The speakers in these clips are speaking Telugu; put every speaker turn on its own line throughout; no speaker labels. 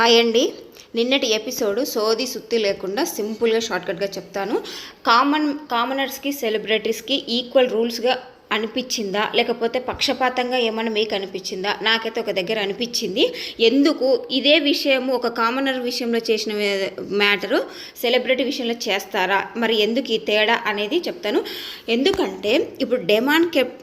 హాయ్ అండి. నిన్నటి ఎపిసోడ్ సోది సుత్తి లేకుండా సింపుల్గా షార్ట్కట్గా చెప్తాను. కామన్ కామనర్స్కి సెలబ్రిటీస్కి ఈక్వల్ రూల్స్గా అనిపించిందా? లేకపోతే పక్షపాతంగా ఏమైనా మీకు అనిపించిందా? నాకైతే ఒక దగ్గర అనిపించింది. ఎందుకు? ఇదే విషయము ఒక కామనర్ విషయంలో చేసిన మ్యాటరు సెలబ్రిటీ విషయంలో చేస్తారా? మరి ఎందుకు ఈ తేడా అనేది చెప్తాను. ఎందుకంటే ఇప్పుడు డెమాన్ కెప్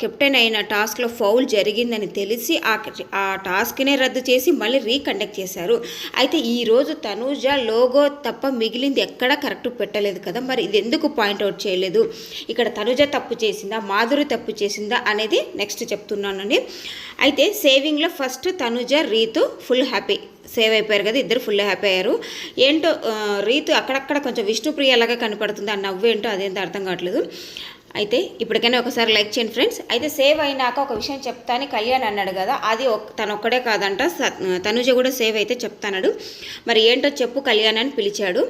కెప్టెన్ అయిన టాస్క్లో ఫౌల్ జరిగిందని తెలిసి ఆ ఆ టాస్క్నే రద్దు చేసి మళ్ళీ రీకండక్ట్ చేశారు. అయితే ఈరోజు తనూజ లోగో తప్ప మిగిలింది ఎక్కడా కరెక్ట్ పెట్టలేదు కదా. మరి ఇది ఎందుకు పాయింట్అవుట్ చేయలేదు? ఇక్కడ తనుజ తప్పు చేసిందా? మాధురి తప్పు చేసిందా అనేది నెక్స్ట్ చెప్తున్నానండి. అయితే సేవింగ్లో first Tanuja Rithu full happy save అయిపోయారు కదా ఇద్దరు ఫుల్ హ్యాపీ అయ్యారు. ఏంటో రీతు అక్కడక్కడ కొంచెం విష్ణుప్రియలాగా కనపడుతుంది ఆ నవ్వు ఏంటో అదేంటో అర్థం కావట్లేదు. అయితే ఇప్పటికైనా ఒకసారి లైక్ చేయండి ఫ్రెండ్స్. అయితే సేవ్ అయినాక ఒక విషయం చెప్తాను కళ్యాణ్ అన్నాడు కదా అది ఒక్- తను ఒక్కడే కాదంట తనుజ కూడా సేవ్ అయితే చెప్తాన్నాడు మరి ఏంటో చెప్పు కళ్యాణ్ అని పిలిచాడు.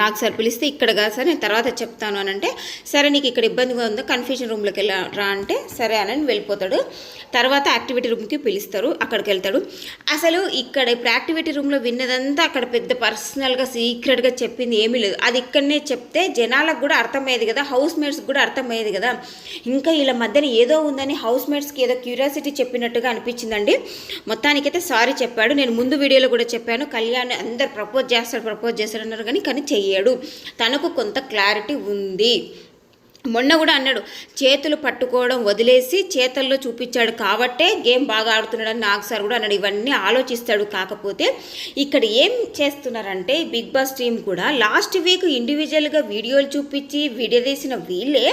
నాకు సార్ పిలిస్తే ఇక్కడ కాదు సార్ నేను తర్వాత చెప్తాను అని అంటే సరే నీకు ఇక్కడ ఇబ్బందిగా ఉందో కన్ఫ్యూజన్ రూమ్లోకి వెళ్ళా రా అంటే సరే అని వెళ్ళిపోతాడు. తర్వాత యాక్టివిటీ రూమ్కి పిలుస్తారు అక్కడికి వెళ్తాడు. అసలు ఇక్కడ ఇప్పుడు యాక్టివిటీ రూమ్లో విన్నదంతా అక్కడ పెద్ద పర్సనల్గా సీక్రెట్గా చెప్పింది ఏమీ లేదు. అది ఇక్కడనే చెప్తే జనాలకు కూడా అర్థమయ్యేది కదా హౌస్ మేట్స్కి కూడా అర్థమయ్యేది కదా. ఇంకా వీళ్ళ మధ్యన ఏదో ఉందని హౌస్ మేట్స్కి ఏదో క్యూరియాసిటీ చెప్పినట్టుగా అనిపించిందండి. మొత్తానికైతే సారీ చెప్పాడు. నేను ముందు వీడియోలో కూడా చెప్పాను. కళ్యాణ్ అందరు ప్రపోజ్ చేస్తాడు ప్రపోజ్ చేస్తాడు అన్నారు కానీ కానీ చెయ్యాడు తనకు కొంత క్లారిటీ ఉంది. మొన్న కూడా అన్నాడు చేతులు పట్టుకోవడం వదిలేసి చేతల్లో చూపించాడు కాబట్టే గేమ్ బాగా ఆడుతున్నాడని నాకు సార్ కూడా అన్నాడు. ఇవన్నీ ఆలోచిస్తాడు కాకపోతే ఇక్కడ ఏం చేస్తున్నారంటే బిగ్ బాస్ టీం కూడా లాస్ట్ వీక్ ఇండివిజువల్గా వీడియోలు చూపించి వీడియో తీసిన వీళ్ళే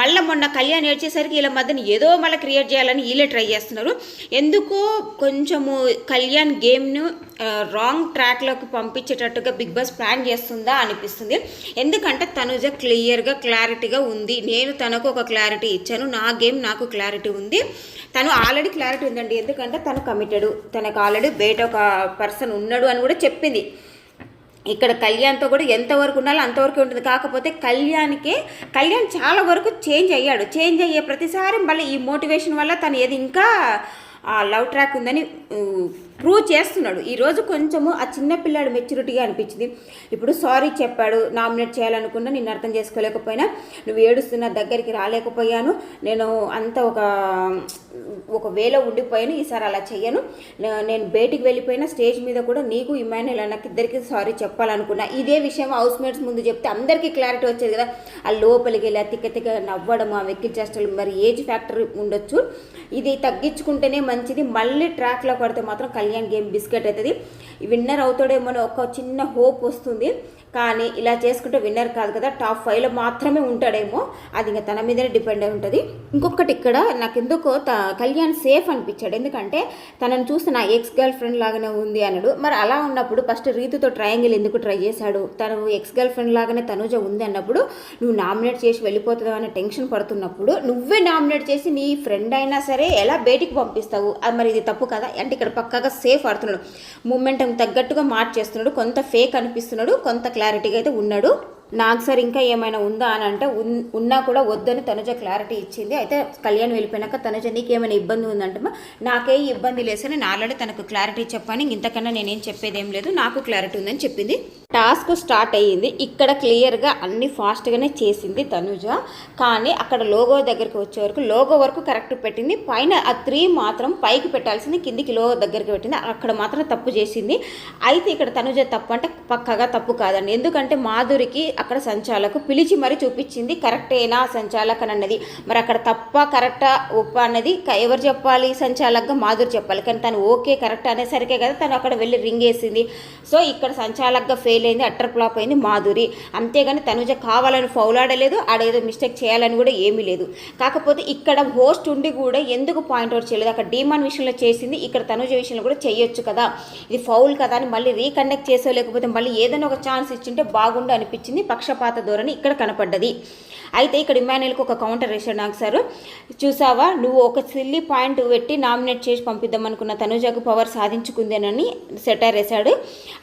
మళ్ళీ మొన్న కళ్యాణ్ ఏడ్చేసరికి వీళ్ళ మధ్యన ఏదో మళ్ళీ క్రియేట్ చేయాలని వీళ్ళే ట్రై చేస్తున్నారు. ఎందుకో కొంచెము కళ్యాణ్ గేమ్ను రాంగ్ ట్రాక్లోకి పంపించేటట్టుగా బిగ్ బాస్ ప్లాన్ చేస్తుందా అనిపిస్తుంది. ఎందుకంటే తనుజ క్లియర్గా క్లారిటీగా ఉంది ఉంది. నేను తనకు ఒక క్లారిటీ ఇచ్చాను. నా గేమ్ నాకు క్లారిటీ ఉంది. తను ఆల్రెడీ క్లారిటీ ఉందండి. ఎందుకంటే తను కమిటెడ్ తనకు ఆల్రెడీ బయట ఒక పర్సన్ ఉన్నాడు అని కూడా చెప్పింది. ఇక్కడ కళ్యాణ్తో కూడా ఎంతవరకు ఉండాలో అంతవరకు ఉంటుంది. కాకపోతే కళ్యాణ్కి కళ్యాణ్ చాలా వరకు చేంజ్ అయ్యాడు. చేంజ్ అయ్యే ప్రతిసారి మళ్ళీ ఈ మోటివేషన్ వల్ల తను ఏది ఇంకా లవ్ ట్రాక్ ఉందని ప్రూవ్ చేస్తున్నాడు. ఈరోజు కొంచెము ఆ చిన్నపిల్లాడు మెచ్యూరిటీగా అనిపించింది. ఇప్పుడు సారీ చెప్పాడు నామినేట్ చేయాలనుకున్నా నిన్ను అర్థం చేసుకోలేకపోయినా నువ్వు ఏడుస్తున్న దగ్గరికి రాలేకపోయాను నేను అంత ఒక ఒక వేలో ఉండిపోయాను ఈసారి అలా చెయ్యను నేను బయటికి వెళ్ళిపోయిన స్టేజ్ మీద కూడా నీకు ఇమాన్యుల్ అన్నకి ఇద్దరికి సారీ చెప్పాలనుకున్నా. ఇదే విషయం హౌస్ మేట్స్ ముందు చెప్తే అందరికీ క్లారిటీ వచ్చేది కదా. ఆ లోపలికి వెళ్ళి తిక్క తిక్క నవ్వడం ఆ వెక్కిల్ చేష్టలు మరి ఏజ్ ఫ్యాక్టర్ ఉండొచ్చు. ఇది తగ్గించుకుంటేనే మంచిది. మళ్ళీ ట్రాక్లో పడితే మాత్రం కళ్యాణ్ గేమ్ బిస్కెట్ అవుతుంది. విన్నర్ అవుతాడేమో అని ఒక చిన్న హోప్ వస్తుంది. కానీ ఇలా చేసుకుంటే విన్నర్ కాదు కదా టాప్ ఫైవ్లో మాత్రమే ఉంటాడేమో అది ఇంకా తన మీదనే డిపెండ్ అయి ఉంటుంది. ఇంకొకటి ఇక్కడ నాకు ఎందుకో త కళ్యాణ్ సేఫ్ అనిపించాడు. ఎందుకంటే తనను చూస్తే నా ఎక్స్ గర్ల్ ఫ్రెండ్ లాగానే ఉంది అన్నాడు. మరి అలా ఉన్నప్పుడు ఫస్ట్ రీతితో ట్రయాంగిల్ ఎందుకు ట్రై చేశాడు? తను ఎక్స్ గర్ల్ ఫ్రెండ్ లాగానే తనుజ ఉంది అన్నప్పుడు నువ్వు నామినేట్ చేసి వెళ్ళిపోతుందో అనే టెన్షన్ పడుతున్నప్పుడు నువ్వే నామినేట్ చేసి నీ ఫ్రెండ్ అయినా సరే ఎలా బయటికి పంపిస్తావు? అది మరి ఇది తప్పు కదా? అంటే ఇక్కడ పక్కాగా సేఫ్ ఆడుతున్నాడు. మూమెంట్ తగ్గట్టుగా మార్చేస్తున్నాడు కొంత ఫేక్ అనిపిస్తున్నాడు. కొంత క్లారిటీగా అయితే ఉన్నాడు. నాకు సార్ ఇంకా ఏమైనా ఉందా అని అంటే ఉన్- ఉన్నా కూడా వద్దని తనుజ క్లారిటీ ఇచ్చింది. అయితే కళ్యాణ్ వెళ్ళిపోయినాక తనుజ నీకేమైనా ఇబ్బంది ఉందంటే నాకే ఇబ్బంది లేదు నేను ఆల్రెడీ తనకు క్లారిటీ చెప్పాను. ఇంతకన్నా నేనేం చెప్పేది ఏం లేదు. నాకు క్లారిటీ ఉందని చెప్పింది. టాస్క్ స్టార్ట్ అయ్యింది. ఇక్కడ క్లియర్గా అన్ని ఫాస్ట్గానే చేసింది తనుజ. కానీ అక్కడ లోగో దగ్గరికి వచ్చే వరకు లోగో వరకు కరెక్ట్ పెట్టింది. పైన ఆ త్రీ మాత్రం పైకి పెట్టాల్సింది కిందికి లోగో దగ్గరికి పెట్టింది. అక్కడ మాత్రం తప్పు చేసింది. అయితే ఇక్కడ తనుజ తప్పు అంటే పక్కగా తప్పు కాదండి. ఎందుకంటే మాధురికి అక్కడ సంచాలకు పిలిచి మరి చూపించింది కరెక్టేనా సంచాలక్ అని అన్నది మరి అక్కడ తప్ప కరెక్టా ఒప్ప అన్నది ఎవరు చెప్పాలి? సంచాలక్గా మాధురి చెప్పాలి. కానీ తను ఓకే కరెక్ట్ అనేసరికే కదా తను అక్కడ వెళ్ళి రింగ్ వేసింది. సో ఇక్కడ సంచాలక్గా ఫెయిల్ అయింది అట్టర్ ఫ్లాప్ అయింది మాధురి. అంతేగాని తనుజ కావాలని ఫౌల్ ఆడలేదు ఆడేదో మిస్టేక్ చేయాలని కూడా ఏమీ లేదు. కాకపోతే ఇక్కడ హోస్ట్ ఉండి కూడా ఎందుకు పాయింట్అవుట్ చేయలేదు? అక్కడ డిమాన్ విషయంలో చేసింది ఇక్కడ తనుజ విషయంలో కూడా చేయొచ్చు కదా. ఇది ఫౌల్ కదా అని మళ్ళీ రీకండక్ట్ చేసో లేకపోతే మళ్ళీ ఏదైనా ఒక ఛాన్స్ ఇచ్చింటే బాగుండు అనిపించింది పక్షపాత ధోరణి ఇక్కడ కనపడ్డది. అయితే ఇక్కడ ఇమాన్యుల్కి ఒక కౌంటర్ వేసాడు నాకు సార్. చూసావా? నువ్వు ఒక సిల్లి పాయింట్ పెట్టి నామినేట్ చేసి పంపిద్దాం అనుకున్న తనుజకు పవర్ సాధించుకుందేనని సెటైర్ వేశాడు.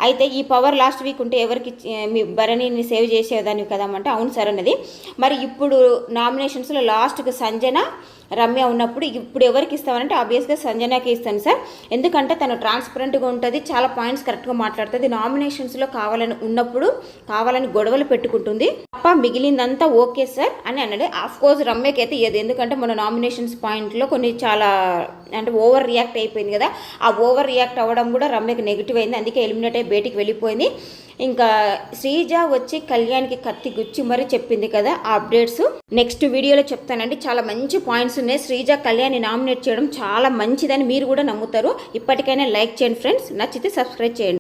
అయితే ఈ పవర్ లాస్ట్ వీక్ ఉంటే ఎవరికి మీ భరణిని సేవ్ చేసేదాన్ని కదా అంటే అవును సార్ అన్నది. మరి ఇప్పుడు నామినేషన్స్లో లాస్ట్కి సంజన రమ్య ఉన్నప్పుడు ఇప్పుడు ఎవరికి ఇస్తామంటే ఆబ్వియస్గా సంజనాకి ఇస్తాను సార్. ఎందుకంటే తను ట్రాన్స్పరెంట్గా ఉంటుంది చాలా పాయింట్స్ కరెక్ట్గా మాట్లాడుతుంది. నామినేషన్స్లో కావాలని ఉన్నప్పుడు కావాలని గొడవలు పెట్టుకుంటుంది. తప్ప మిగిలిందంతా ఓకే సార్ అని అన్నాడు. ఆఫ్ కోర్స్ రమ్యకి అయితే ఏది ఎందుకంటే మన నామినేషన్స్ పాయింట్లో కొన్ని చాలా అంటే ఓవర్ రియాక్ట్ అయిపోయింది కదా. ఆ ఓవర్ రియాక్ట్ అవ్వడం కూడా రమ్యకి నెగిటివ్ అయింది. అందుకే ఎలిమినేట్ అయ్యి బయటికి వెళ్ళిపోయింది. ఇంకా శ్రీజ వచ్చి కళ్యాణ్కి కత్తి గుచ్చి మరీ చెప్పింది కదా ఆ అప్డేట్స్ నెక్స్ట్ వీడియోలో చెప్తానండి. చాలా మంచి పాయింట్స్ ఉన్నాయి. శ్రీజ కళ్యాణ్ని నామినేట్ చేయడం చాలా మంచిదని మీరు కూడా నమ్ముతారు. ఇప్పటికైనా లైక్ చేయండి ఫ్రెండ్స్ నచ్చితే సబ్స్క్రైబ్ చేయండి.